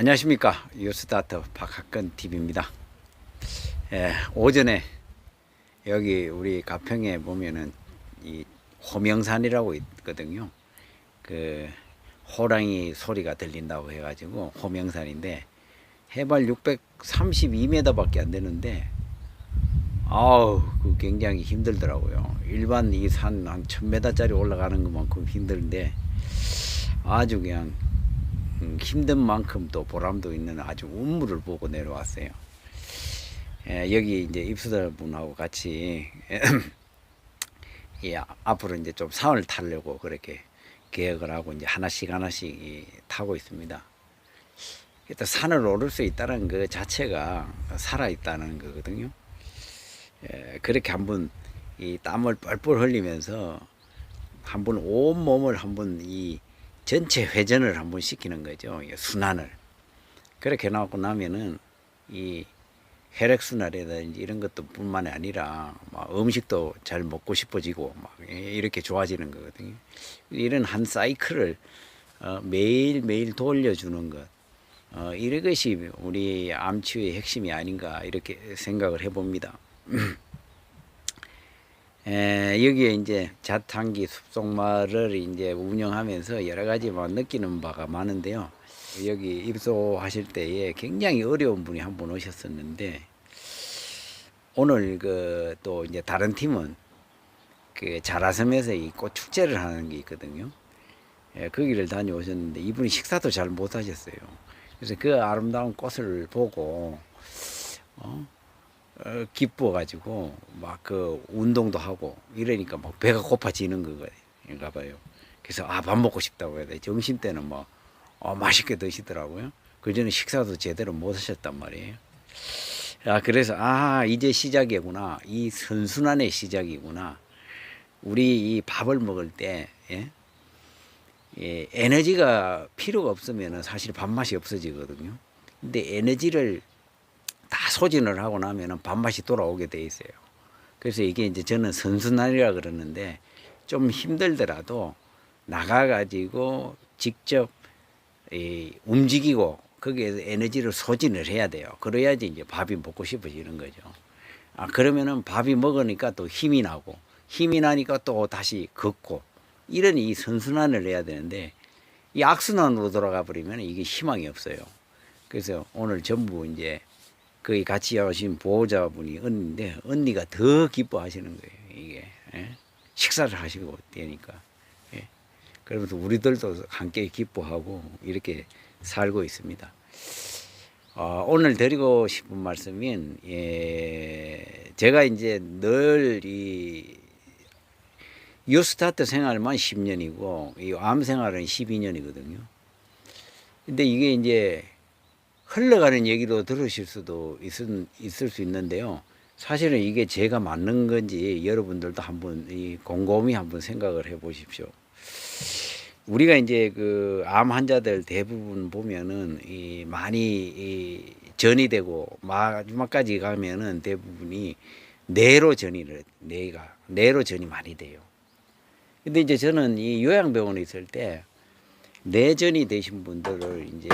안녕하십니까 유스타트 박학근 TV입니다. 예, 오전에 여기 우리 가평에 보면은 이 호명산이라고 있거든요. 그 호랑이 소리가 들린다고 해가지고 호명산인데 해발 632m밖에 안 되는데 아우 그 굉장히 힘들더라고요. 일반 이 산 한 1000m짜리 올라가는 것만큼 힘든데 아주 그냥 음, 힘든 만큼 또 보람도 있는 아주 운물을 보고 내려왔어요. 예, 여기 이제 입수들 분하고 같이 예, 앞으로 이제 좀 산을 타려고 그렇게 계획을 하고 이제 하나씩 하나씩 이, 타고 있습니다. 일단 산을 오를 수 있다는 그 자체가 살아 있다는 거거든요. 예, 그렇게 한번 이 땀을 뻘뻘 흘리면서 한번 온 몸을 한번 이 전체 회전을 한번 시키는 거죠. 이 순환을. 그렇게 해놓고 나면은 이 혈액순환이라든지 이런 것도 뿐만 이 아니라 막 음식도 잘 먹고 싶어지고 막 이렇게 좋아지는 거거든요. 이런 한 사이클을 어, 매일매일 돌려주는 것. 어, 이런 것이 우리 암치유의 핵심이 아닌가 이렇게 생각을 해봅니다. 에, 여기에 이제 자탕기 숲속마을을 이제 운영하면서 여러 가지 뭐 느끼는 바가 많은데요. 여기 입소하실 때에 굉장히 어려운 분이 한 분 오셨었는데 오늘 그 또 이제 다른 팀은 그 자라섬에서 이 꽃 축제를 하는 게 있거든요. 예, 거기를 다녀오셨는데 이분이 식사도 잘 못 하셨어요. 그래서 그 아름다운 꽃을 보고 어? 어, 기뻐가지고 막 그 운동도 하고 이러니까 막 배가 고파지는 거가 봐요. 그래서 아 밥 먹고 싶다고 해야 돼. 점심 때는 뭐 어, 맛있게 드시더라고요. 그 전에 식사도 제대로 못 하셨단 말이에요. 아 그래서 아 이제 시작이구나. 이 선순환의 시작이구나. 우리 이 밥을 먹을 때 예? 예, 에너지가 필요가 없으면 사실 밥맛이 없어지거든요. 근데 에너지를 다 소진을 하고 나면은 밥맛이 돌아오게 돼 있어요. 그래서 이게 이제 저는 선순환이라 그러는데 좀 힘들더라도 나가가지고 직접 이 움직이고 거기에서 에너지를 소진을 해야 돼요. 그래야지 이제 밥이 먹고 싶어지는 거죠. 아, 그러면은 밥이 먹으니까 또 힘이 나고 힘이 나니까 또 다시 걷고 이런 이 선순환을 해야 되는데 이 악순환으로 돌아가 버리면 이게 희망이 없어요. 그래서 오늘 전부 이제 거기 같이 오신 보호자분이 언니인데 언니가 더 기뻐하시는 거예요. 이게 예? 식사를 하시고 되니까 예? 그러면서 우리들도 함께 기뻐하고 이렇게 살고 있습니다. 어, 오늘 드리고 싶은 말씀은 예, 제가 이제 늘 이 유스타트 생활만 10년이고 이 암 생활은 12년이거든요. 근데 이게 이제 흘러가는 얘기로 들으실 수도 있을, 있을 수 있는데요. 사실은 이게 제가 맞는 건지 여러분들도 한번 이 곰곰이 한번 생각을 해 보십시오. 우리가 이제 그 암 환자들 대부분 보면은 이 많이 이 전이 되고 마지막까지 가면은 대부분이 뇌로 전이를 뇌가 뇌로 전이 많이 돼요. 근데 이제 저는 이 요양병원에 있을 때 뇌전이 되신 분들을 이제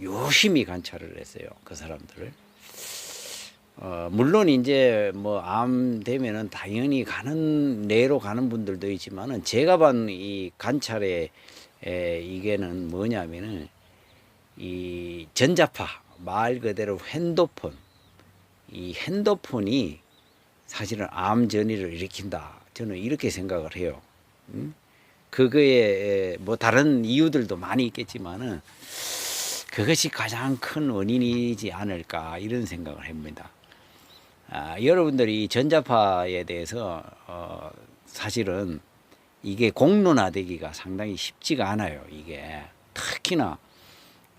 유심히 관찰을 했어요. 그 사람들을. 어, 물론 이제 뭐 암 되면은 당연히 가는 내로 가는 분들도 있지만은 제가 본 이 관찰에 에, 이게는 뭐냐면은 이 전자파 말 그대로 핸드폰 이 핸드폰이 사실은 암 전이를 일으킨다. 저는 이렇게 생각을 해요. 음? 그거에 뭐 다른 이유들도 많이 있겠지만은 그것이 가장 큰 원인이지 않을까 이런 생각을 합니다. 아, 여러분들이 전자파에 대해서 어, 사실은 이게 공론화되기가 상당히 쉽지가 않아요. 이게 특히나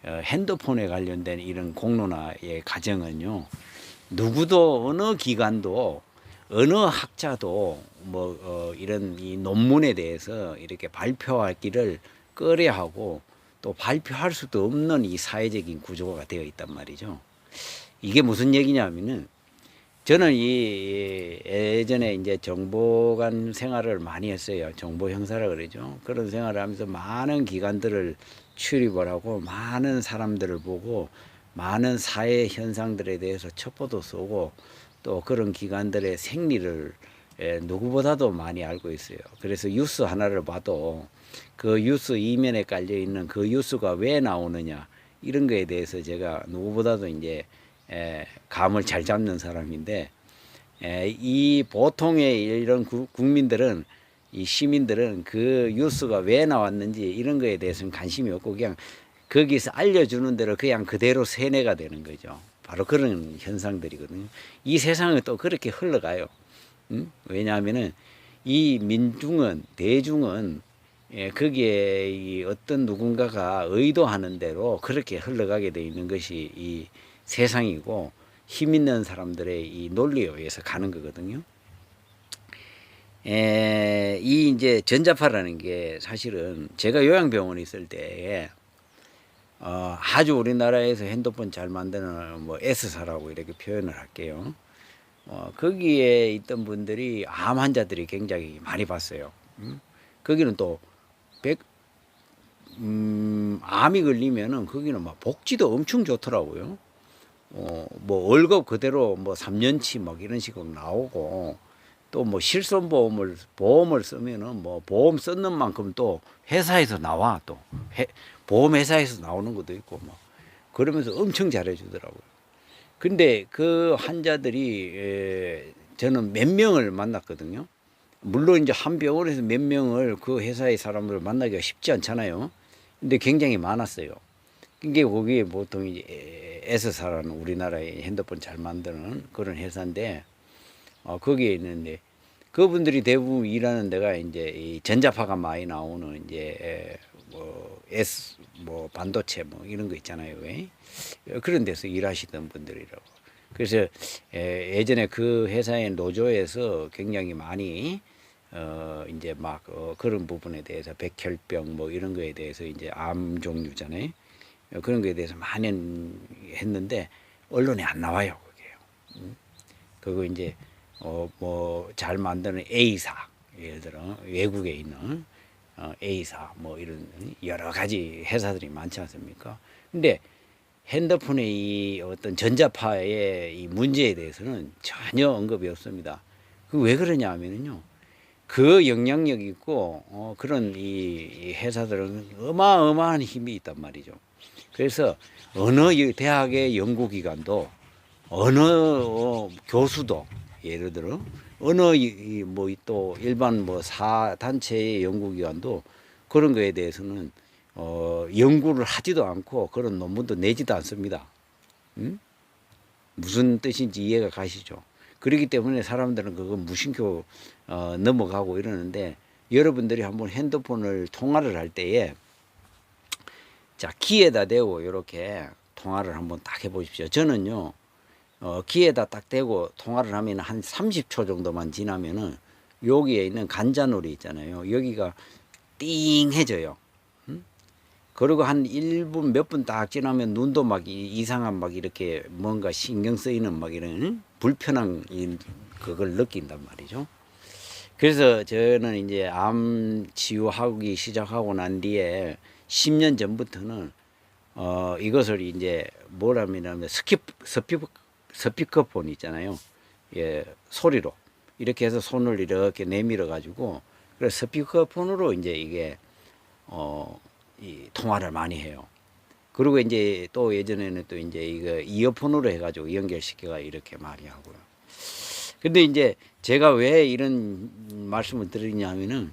어, 핸드폰에 관련된 이런 공론화의 과정은요. 누구도 어느 기관도 어느 학자도 뭐 어, 이런 이 논문에 대해서 이렇게 발표하기를 꺼려하고 또 발표할 수도 없는 이 사회적인 구조가 되어 있단 말이죠. 이게 무슨 얘기냐면은 저는 이 예전에 이제 정보관 생활을 많이 했어요. 정보 형사라 그러죠. 그런 생활을 하면서 많은 기관들을 출입을 하고 많은 사람들을 보고 많은 사회 현상들에 대해서 첩보도 쏘고 또 그런 기관들의 생리를 예, 누구보다도 많이 알고 있어요. 그래서 뉴스 하나를 봐도 그 뉴스 이면에 깔려 있는 그 뉴스가 왜 나오느냐 이런 거에 대해서 제가 누구보다도 이제 에, 감을 잘 잡는 사람인데 에, 이 보통의 이런 구- 국민들은 이 시민들은 그 뉴스가 왜 나왔는지 이런 거에 대해서는 관심이 없고 그냥 거기서 알려주는 대로 그냥 그대로 세뇌가 되는 거죠. 바로 그런 현상들이거든요. 이 세상은 또 그렇게 흘러가요. 음? 왜냐하면은 이 민중은 대중은 예, 거기에 이 어떤 누군가가 의도하는 대로 그렇게 흘러가게 돼 있는 것이 이 세상이고 힘 있는 사람들의 이 논리에 의해서 가는 거거든요. 에, 이 이제 전자파라는 게 사실은 제가 요양병원에 있을 때에 어, 아주 우리나라에서 핸드폰 잘 만드는 뭐 S사라고 이렇게 표현을 할게요. 어, 거기에 있던 분들이 암 환자들이 굉장히 많이 봤어요. 음? 거기는 또 백, 음, 암이 걸리면은 거기는 막 복지도 엄청 좋더라고요. 어, 뭐 월급 그대로 뭐 3년치 막 이런 식으로 나오고 또 뭐 실손보험을 보험을 쓰면은 뭐 보험 썼는 만큼 또 회사에서 나와 또 회, 보험 회사에서 나오는 것도 있고 뭐 그러면서 엄청 잘해 주더라고요. 근데 그 환자들이 에, 저는 몇 명을 만났거든요. 물론 이제 한 병원에서 몇 명을 그 회사의 사람들을 만나기가 쉽지 않잖아요. 근데 굉장히 많았어요. 이게 거기에 보통 이제 에스사라는 우리나라의 핸드폰 잘 만드는 그런 회사인데 어, 거기에 있는데 그분들이 대부분 일하는 데가 이제 이 전자파가 많이 나오는 이제 에, 뭐 S 뭐 반도체 뭐 이런 거 있잖아요. 왜? 그런 데서 일하시던 분들이라고. 그래서 에, 예전에 그 회사의 노조에서 굉장히 많이 어 이제 막 어, 그런 부분에 대해서 백혈병 뭐 이런 거에 대해서 이제 암 종류잖아요. 어, 그런 거에 대해서 많이 했는데 언론에 안 나와요 그게요. 음? 그거 이제 어 뭐 잘 만드는 A사 예를 들어 외국에 있는 어, A사 뭐 이런 여러 가지 회사들이 많지 않습니까? 근데 핸드폰의 이 어떤 전자파의 이 문제에 대해서는 전혀 언급이 없습니다. 그 왜 그러냐 하면은요. 그 영향력 있고 어, 그런 이, 이 회사들은 어마어마한 힘이 있단 말이죠. 그래서 어느 이 대학의 연구기관도 어느 어, 교수도 예를 들어 어느 뭐 또 일반 뭐 사 단체의 연구기관도 그런 거에 대해서는 어, 연구를 하지도 않고 그런 논문도 내지도 않습니다. 음? 무슨 뜻인지 이해가 가시죠? 그렇기 때문에 사람들은 그거 무심코 어, 넘어가고 이러는데 여러분들이 한번 핸드폰을 통화를 할 때에 자 키에다 대고 이렇게 통화를 한번 딱 해보십시오. 저는요 어, 키에다 딱 대고 통화를 하면 한 30초 정도만 지나면은 여기에 있는 간자놀이 있잖아요. 여기가 띵해져요. 음? 그리고 한 1분 몇 분 딱 지나면 눈도 막 이- 이상한 막 이렇게 뭔가 신경 쓰이는 막 이런 불편한 이- 그걸 느낀단 말이죠. 그래서 저는 이제 암 치유하기 시작하고 난 뒤에 10년 전부터는 어 이것을 이제 뭐라면 스킵 스피 스피커폰 있잖아요. 예, 소리로 이렇게 해서 손을 이렇게 내밀어 가지고 그래서 스피커폰으로 이제 이게 어 이 통화를 많이 해요. 그리고 이제 또 예전에는 또 이제 이거 이어폰으로 해가지고 연결시켜가 이렇게 많이 하고요. 근데 이제 제가 왜 이런 말씀을 드리냐면은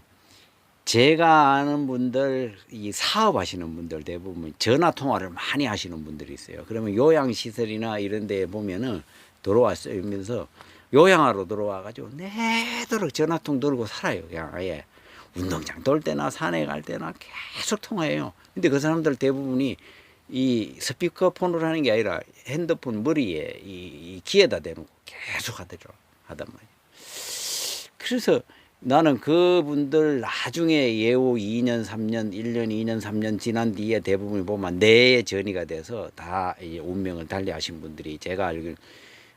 제가 아는 분들 이 사업하시는 분들 대부분 전화 통화를 많이 하시는 분들이 있어요. 그러면 요양 시설이나 이런 데 보면은 들어왔으면서 요양하러 들어와 가지고 내도록 전화통 들고 살아요. 그냥 아예 운동장 돌 때나 산에 갈 때나 계속 통화해요. 근데 그 사람들 대부분이 이 스피커폰으로 하는 게 아니라 핸드폰 머리에 이, 이 귀에다 대놓고 계속 하더라 하단 말이에요. 그래서 나는 그분들 나중에 예후 2년, 3년, 1년, 2년, 3년 지난 뒤에 대부분 보면 뇌에 전이가 돼서 다이 운명을 달리하신 분들이 제가 알기로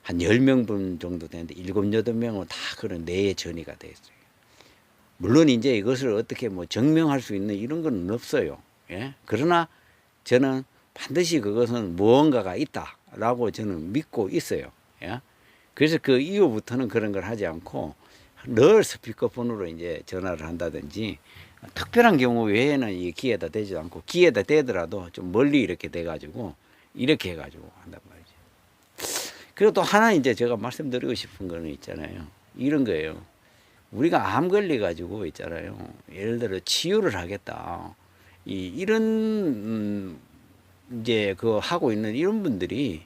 한 10명 정도 되는데 7, 8명은 다 그런 뇌에 전이가 돼 있어요. 물론 이제 이것을 어떻게 뭐 증명할 수 있는 이런 건 없어요. 예? 그러나 저는 반드시 그것은 무언가가 있다라고 저는 믿고 있어요. 예? 그래서 그 이후부터는 그런 걸 하지 않고 늘 스피커폰으로 이제 전화를 한다든지 특별한 경우 외에는 이 귀에다 대지도 않고 귀에다 대더라도 좀 멀리 이렇게 대가지고 이렇게 해가지고 한단 말이죠. 그리고 또 하나 이제 제가 말씀드리고 싶은 거는 있잖아요. 이런 거예요. 우리가 암 걸려 가지고 있잖아요. 예를 들어 치유를 하겠다. 이 이런 음, 이제 그 하고 있는 이런 분들이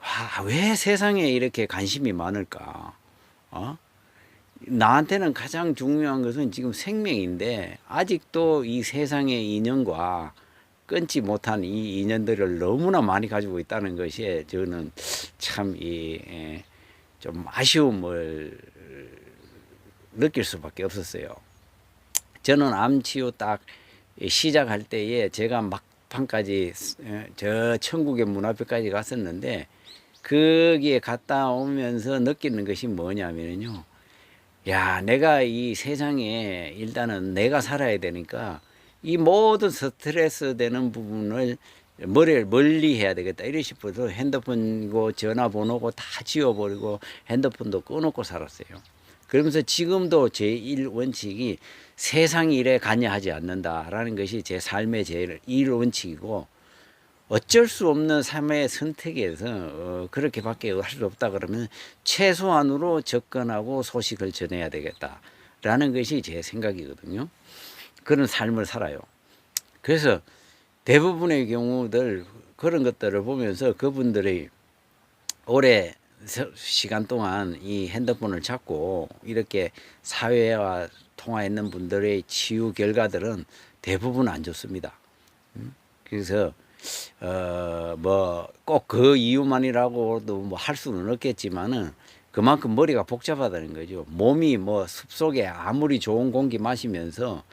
아, 왜 세상에 이렇게 관심이 많을까? 어? 나한테는 가장 중요한 것은 지금 생명인데 아직도 이 세상의 인연과 끊지 못한 이 인연들을 너무나 많이 가지고 있다는 것이 저는 참 이 좀 아쉬움을 느낄 수밖에 없었어요. 저는 암 치유 딱 시작할 때에 제가 막판까지 저 천국의 문 앞에까지 갔었는데 거기에 갔다 오면서 느끼는 것이 뭐냐면요. 야, 내가 이 세상에 일단은 내가 살아야 되니까 이 모든 스트레스 되는 부분을 머리를 멀리 해야 되겠다 이래 싶어서 핸드폰이고 전화번호고 다 지워버리고 핸드폰도 꺼놓고 살았어요. 그러면서 지금도 제일 원칙이 세상 일에 관여하지 않는다라는 것이 제 삶의 제일 일 원칙이고 어쩔 수 없는 삶의 선택에서 어, 그렇게밖에 할 수 없다 그러면 최소한으로 접근하고 소식을 전해야 되겠다라는 것이 제 생각이거든요. 그런 삶을 살아요. 그래서 대부분의 경우들 그런 것들을 보면서 그분들이 오래 시간 동안 이 핸드폰을 잡고 이렇게 사회와 통화했는 분들의 치유 결과들은 대부분 안 좋습니다. 음? 그래서 어 뭐 꼭 그 이유만이라고도 뭐 할 수는 없겠지만은 그만큼 머리가 복잡하다는 거죠. 몸이 뭐 숲속에 아무리 좋은 공기 마시면서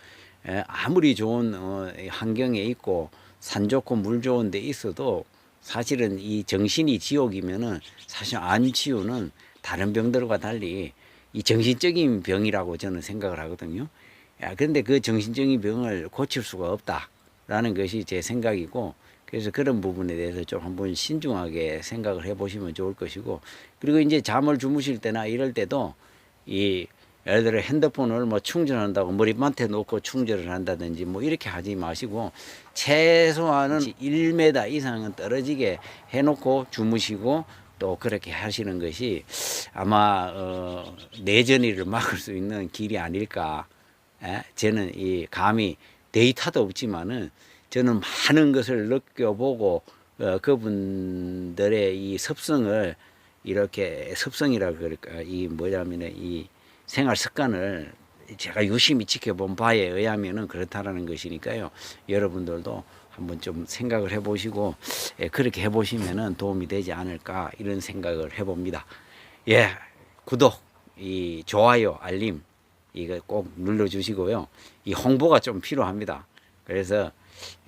에, 아무리 좋은 어, 환경에 있고 산 좋고 물 좋은 데 있어도 사실은 이 정신이 지옥이면은 사실 암 치유는 다른 병들과 달리 이 정신적인 병이라고 저는 생각을 하거든요. 야, 그런데 그 정신적인 병을 고칠 수가 없다라는 것이 제 생각이고 그래서 그런 부분에 대해서 좀 한번 신중하게 생각을 해보시면 좋을 것이고 그리고 이제 잠을 주무실 때나 이럴 때도 이 예를 들어 핸드폰을 뭐 충전한다고 머리맡에 놓고 충전을 한다든지 뭐 이렇게 하지 마시고 최소한은 1m 이상은 떨어지게 해놓고 주무시고 또 그렇게 하시는 것이 아마 어, 내전이를 막을 수 있는 길이 아닐까. 에? 저는 이 감히 데이터도 없지만은 저는 많은 것을 느껴보고 어, 그분들의 이 습성을 이렇게 습성이라 그럴까 이 뭐냐면은 이 생활 습관을 제가 유심히 지켜본 바에 의하면은 그렇다라는 것이니까요. 여러분들도 한번 좀 생각을 해보시고 예, 그렇게 해보시면은 도움이 되지 않을까 이런 생각을 해봅니다. 예, 구독, 이 좋아요, 알림 이거 꼭 눌러주시고요. 이 홍보가 좀 필요합니다. 그래서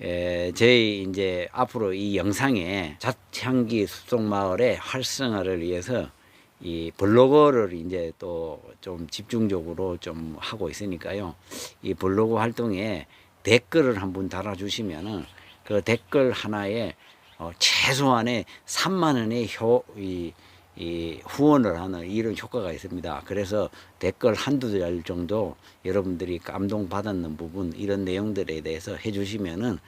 에, 저희 이제 앞으로 이 영상에 자창기 숲속마을의 활성화를 위해서 이 블로거를 이제 또 좀 집중적으로 좀 하고 있으니까요. 이 블로그 활동에 댓글을 한번 달아주시면은 그 댓글 하나에 어, 최소한의 3만 원의 효, 이, 이 후원을 하는 이런 효과가 있습니다. 그래서 댓글 한두 달 정도 여러분들이 감동 받았는 부분 이런 내용들에 대해서 해주시면은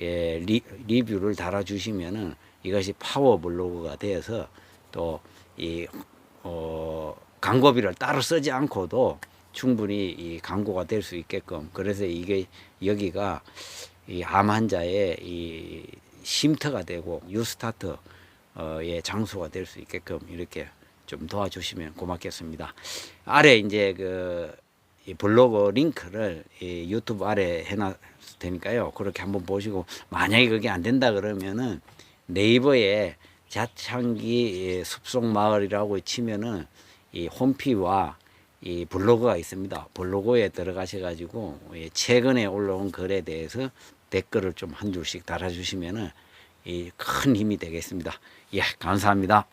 예, 리, 리뷰를 달아주시면은 이것이 파워 블로그가 되어서 또이 어, 광고비를 따로 쓰지 않고도 충분히 이 광고가 될 수 있게끔 그래서 이게 여기가 이 암 환자의 이 쉼터가 되고 뉴스타트 의 장소가 될 수 있게끔 이렇게 좀 도와주시면 고맙겠습니다. 아래 이제 그이 블로그 링크를 이 유튜브 아래 해놨 테니까요. 그렇게 한번 보시고 만약에 그게 안 된다 그러면은 네이버에 자창기 숲속 마을이라고 치면은 이 홈피와 이 블로그가 있습니다. 블로그에 들어가셔 가지고 최근에 올라온 글에 대해서 댓글을 좀 한 줄씩 달아주시면은 이 큰 힘이 되겠습니다. 예, 감사합니다.